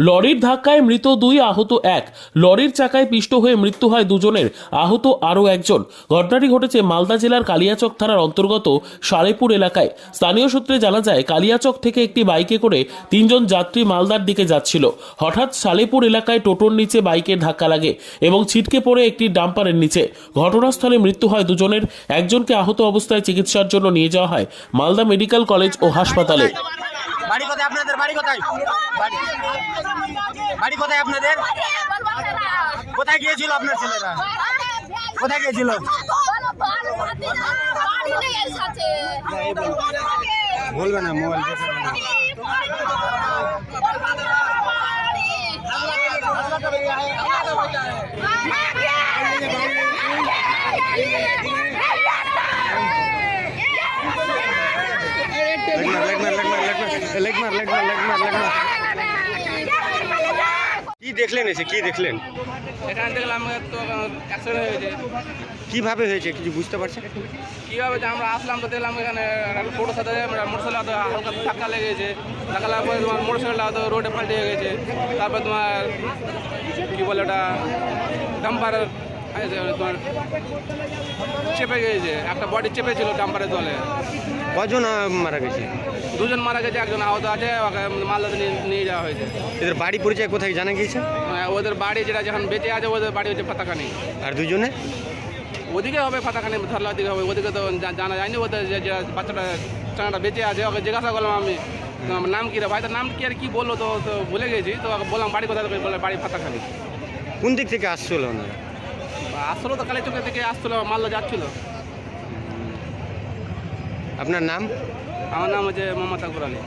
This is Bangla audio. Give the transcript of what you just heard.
লরির ধাক্কায় মৃত দুই আহত এক। লরির চাকায় পিষ্ট হয়ে মৃত্যু হয় দুজনের। আহত আরও একজন। ঘটনাটি ঘটেছে মালদা জেলার কালিয়াচক থানার অন্তর্গত সালেপুর এলাকায়। স্থানীয় সূত্রে জানা যায়, কালিয়াচক থেকে একটি বাইকে করে তিনজন যাত্রী মালদার দিকে যাচ্ছিল। হঠাৎ সালেপুর এলাকায় টোটোর নিচে বাইকের ধাক্কা লাগে এবং ছিটকে পড়ে একটি ডাম্পারের নিচে। ঘটনাস্থলে মৃত্যু হয় দুজনের। একজনকে আহত অবস্থায় চিকিৎসার জন্য নিয়ে যাওয়া হয় মালদা মেডিকেল কলেজ ও হাসপাতালে। বাড়ি কোথায় আপনাদের? বাড়ি কোথায়? বাড়ি। বাড়ি কোথায় আপনাদের? কোথায় গিয়েছিল আপনার ছেলেরা? কোথায় গিয়েছিল? বলবে না মোবাইল লেগমার লেগমার লেগমার লেগমার কি দেখলেন এসে? কি দেখলেন? এখানে দেখলাম তো অ্যাক্সিডেন্ট হয়েছে কীভাবে হয়েছে? কিছু বুঝতে পারছেন? কীভাবে যে আমরা আসলাম তো দেখলাম এখানে টোটোর সাথে মোটরসাইকেল হয়তো হালকা ধাক্কা লেগেছে ধাক্কা লাগার পরে তোমার মোটরসাইকেল হয়তো রোডে পাল্টে গেছে। তারপর তোমার কী বলে ওটা ডাম্পার তোমার চেপে গিয়েছে একটা বডি চেপেছিল ডাম্পারের তলে কজন মারা গেছে? দুজন মারা গেছে একজন আহত আছে ওকে মালদাতে নিয়ে যাওয়া হয়েছে। এদের বাড়ি পরিচয় কোথায় জানা গিয়েছে? মানে ওদের বাড়ি যেটা যখন বেঁচে আছে ওদের বাড়ি হচ্ছে ফাতাকানি আর দুজনে? ওদিকে হবে ফাতাখানি ধরলা দিকে হবে ওদিকে তো জানা যায়নি ওদের যে বাচ্চাটা চানাটা বেঁচে আছে ওকে জিজ্ঞাসা করলাম আমি আমার নাম কী রে ভাই? তার নাম কি আর কি বলল তো তো ভুলে গেছি তো বললাম বাড়ি কোথায় থেকে? বলে বাড়ি ফাতাখানি। কোন দিক থেকে আসছিল ওনারা? আসলো তো কালী চোখে থেকে আসছিল মালদা যাচ্ছিল। আপনার নাম? আমার নাম হচ্ছে মমতা আকবর আলী।